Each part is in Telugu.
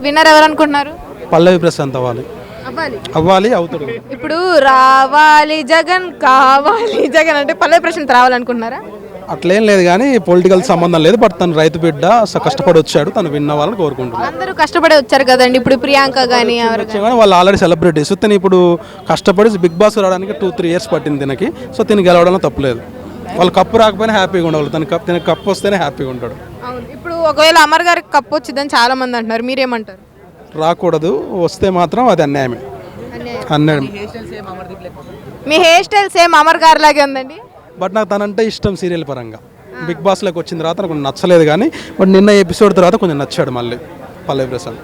విన్నర్ ఎవరు అనుకుంటున్నారు పల్లవి ప్రశాంత్ అవ్వాలి. అవ్వాలి. అవ్వాలి అవుతాడు. ఇప్పుడు రావాలి జగన్ కావాలి జగన్ అంటే పల్లె ప్రశాంత్ రావాలనుకుంటున్నారా? అట్లేం లేదు కానీ పొలిటికల్ సంబంధం లేదు బట్ తను రైతు బిడ్డ స- కష్టపడి వచ్చాడు తను విన్న వాళ్ళని కోరుకుంటున్నాను అందరూ కష్టపడే వచ్చారు కదండి ఇప్పుడు ప్రియాంక కానీ వాళ్ళు ఆల్రెడీ సెలబ్రిటీస్ తను ఇప్పుడు కష్టపడి బిగ్ బాస్ రావడానికి టూ త్రీ ఇయర్స్ పట్టింది తినకి. సో తిని గెలవడంలో తప్పలేదు. వాళ్ళు కప్పు రాకపోయినా హ్యాపీగా ఉండవాలి తన కప్ తిన కప్పు వస్తేనే హ్యాపీగా ఉంటాడు. ఒకవేళ అమర్ గారికి కప్పు వచ్చిందని చాలా మంది అంటున్నారు. మీరేమంటారు? రాకూడదు. వస్తే మాత్రం అది అన్యాయమే. అన్యాయం. మీ హెయిర్ స్టైల్ సేమ్ అమర్ గారి లాగే ఉందండి? బట్ నాకు తనంటే ఇష్టం సీరియల్ పరంగా. బిగ్ బాస్లోకి వచ్చిన తర్వాత నాకు నచ్చలేదు కానీ బట్ నిన్న ఎపిసోడ్ తర్వాత కొంచెం నచ్చాడు మళ్ళీ పల్లవి ప్రసాద్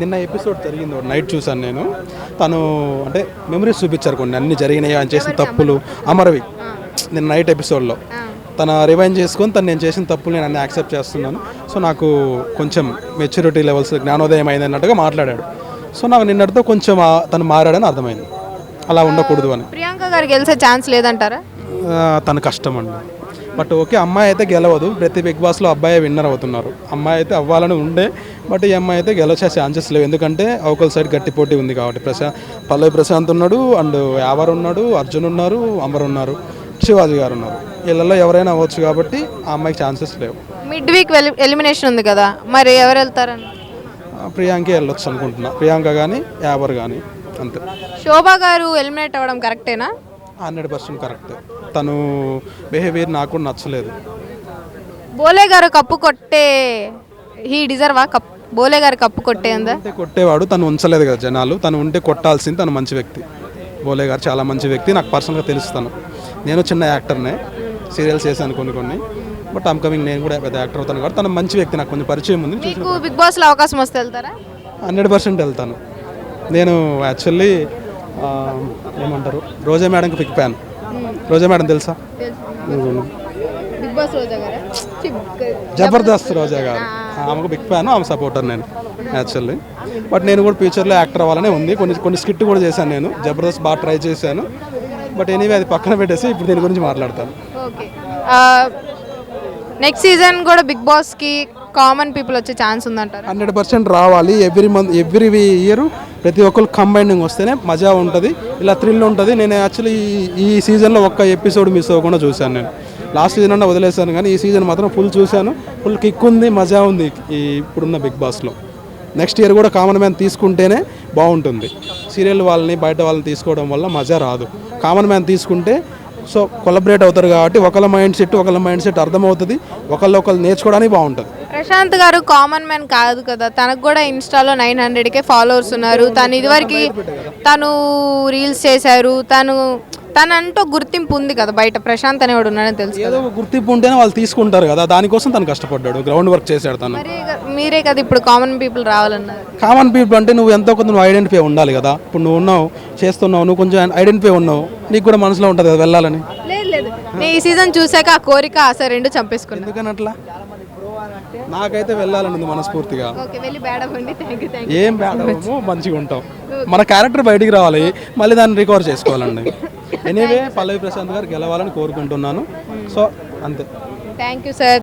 నిన్న ఎపిసోడ్ జరిగింది ఒకటి నైట్ చూసాను నేను. తను అంటే మెమరీస్ చూపించారు కొన్ని అన్ని జరిగినాయి ఆయన చేసిన తప్పులు. అమరవి. నిన్న నైట్ ఎపిసోడ్లో. తన రివైండ్ చేసుకొని తను నేను చేసిన తప్పులు నేను అన్ని యాక్సెప్ట్ చేస్తున్నాను. సో నాకు కొంచెం మెచ్యూరిటీ లెవెల్స్ జ్ఞానోదయం అయింది అన్నట్టుగా మాట్లాడాడు. సో నాకు నిన్నటితో కొంచెం తను మారాడని అర్థమైంది. అలా ఉండకూడదు అని. ప్రియాంక గారికి గెలిచే ఛాన్స్ లేదంటారా? తన కష్టం అండి. బట్ ఓకే అమ్మాయి అయితే గెలవదు. ప్రతి బిగ్ బాస్లో అబ్బాయి విన్నర్ అవుతున్నారు. అమ్మాయి అయితే అవ్వాలని ఉండే బట్ ఈ అమ్మాయి అయితే గెలిచే ఛాన్సెస్ లేవు. ఎందుకంటే అవకల్ సైడ్ గట్టి పోటీ ఉంది కాబట్టి. ప్రశా పల్లవి ప్రశాంత్ ఉన్నాడు అండ్ యావర్ ఉన్నాడు అర్జున్ ఉన్నారు అమర్ ఉన్నారు. శివాజీ గారు ఉన్నారు. వీళ్ళల్లో ఎవరైనా అవ్వచ్చు కాబట్టి ఆ అమ్మాయికి ఛాన్సెస్ లేవు. మిడ్ వీక్ ఎలిమినేషన్ ఉంది కదా మరి ఎవరు వెళ్తారని? ప్రియాంకే వెళ్ళొచ్చు అనుకుంటున్నా. ప్రియాంక కానీ యావర్ కానీ అంతే. శోభా గారు ఎలిమినేట్ అవ్వడం కరెక్టేనా? Hundred percent correct. తను బిహేవియర్ నాకు కూడా నచ్చలేదు. బోలే గారు కప్పు కొట్టే హీ డిజర్వా కప్ బోలే గారు కప్పు కొట్టేందా? కొట్టేవాడు తను ఉంచలేదు కదా జనాలు. తను ఉంటే కొట్టాల్సింది తను మంచి వ్యక్తి. బోలే గారు చాలా మంచి వ్యక్తి. నాకు పర్సనల్గా తెలుస్తాను నేను చిన్న యాక్టర్నే సీరియల్స్ చేశాను కొన్ని కొన్ని బట్ కమింగ్ నేను కూడా పెద్ద యాక్టర్ అవుతాను కాబట్టి తను మంచి వ్యక్తి నాకు కొంచెం పరిచయం ఉంది. మీకు బిగ్ బాస్లో అవకాశం వస్తే వెళ్తారా? హండ్రెడ్ పర్సెంట్ వెళ్తాను. నేను యాక్చువల్లీ ఏమంటారు రోజా మేడంకి పిక్ ఫ్యాన్. రోజా మేడం తెలుసా? జబర్దస్త్ రోజా గారు. ఆమెకు బిగ్ ఫ్యాన్ ఆమె సపోర్టర్ నేను యాక్చువల్లీ. బట్ నేను కూడా ఫ్యూచర్లో యాక్టర్ అవ్వాలనే ఉంది. కొన్ని కొన్ని స్కిట్ కూడా చేశాను నేను. జబర్దస్త్ బాగా ట్రై చేశాను. బట్ ఎనీవే అది పక్కన పెట్టేసి ఇప్పుడు దీని గురించి మాట్లాడతాను. ఓకే. నెక్స్ట్ సీజన్ కూడా బిగ్ బాస్కి కామన్ పీపుల్ వచ్చే ఛాన్స్ ఉందంటారా? హండ్రెడ్ పర్సెంట్ రావాలి. ఎవ్రీ మంత్ ఎవ్రీ ఇయర్ ప్రతి ఒక్కరు కంబైనింగ్ వస్తేనే మజా ఉంటుంది. ఇలా థ్రిల్ ఉంటుంది. నేను యాక్చువల్లీ ఈ సీజన్లో ఒక్క ఎపిసోడ్ మిస్ అవ్వకుండా చూశాను నేను. లాస్ట్ సీజన్ అన్న వదిలేశాను కానీ ఈ సీజన్ మాత్రం ఫుల్ చూశాను. ఫుల్ కిక్ ఉంది మజా ఉంది ఈ ఇప్పుడున్న బిగ్ బాస్లో. నెక్స్ట్ ఇయర్ కూడా కామన్ మ్యాన్ తీసుకుంటేనే బాగుంటుంది. సీరియల్ వాళ్ళని బయట వాళ్ళని తీసుకోవడం వల్ల మజా రాదు. కామన్ మ్యాన్ తీసుకుంటే సో కొలబరేట్ అవుతారు కాబట్టి ఒకళ్ళ మైండ్ సెట్ ఒకళ్ళ మైండ్ సెట్ అర్థమవుతుంది. ఒకళ్ళు ఒకళ్ళు నేర్చుకోవడానికి బాగుంటుంది. ప్రశాంత్ గారు కామన్ మ్యాన్ కాదు కదా. తనకు కూడా ఇన్స్టాలో నైన్ హండ్రెడ్కే ఫాలోవర్స్ ఉన్నారు. తను ఇదివరకు తను రీల్స్ చేశారు. తను తనంటూ గుర్తింపు ఉంది కదా బయట ప్రశాంత్ అనేవాడు ఉన్నాడని తెలుసు ఏదో ఒక గుర్తింపు ఉంటేనే వాళ్ళు తీసుకుంటారు కదా దానికోసం తను కష్టపడ్డాడు గ్రౌండ్ వర్క్ చేశాడు తను. మరే కదా ఇప్పుడు కామన్ పీపుల్ రావాలన్నారు. కామన్ పీపుల్ అంటే నువ్వు ఎంతో కొంత నువ్వు ఐడెంటిఫై ఉండాలి కదా ఇప్పుడు నువ్వు ఉన్నావు చేస్తున్నావు నువ్వు కొంచెం ఐడెంటిఫై ఉన్నావు నీకు కూడా మనసులో ఉంటుంది కదా వెళ్ళాలని. లేదు లేదు. నేను ఈ సీజన్ చూసాక ఆ కోరిక ఆశ రెండు చంపేసుకున్నాను ఎందుకని అట్లా నాకైతే వెళ్ళాలని ఉంది మనస్ఫూర్తిగా ఏం బ్యాడ్ మంచిగా ఉంటాం మన క్యారెక్టర్ బయటికి రావాలి మళ్ళీ దాన్ని రికవర్ చేసుకోవాలండి. ఎనీవే పల్లవి ప్రశాంత్ గారు గెలవాలని కోరుకుంటున్నాను. సో అంతే. Thank you sir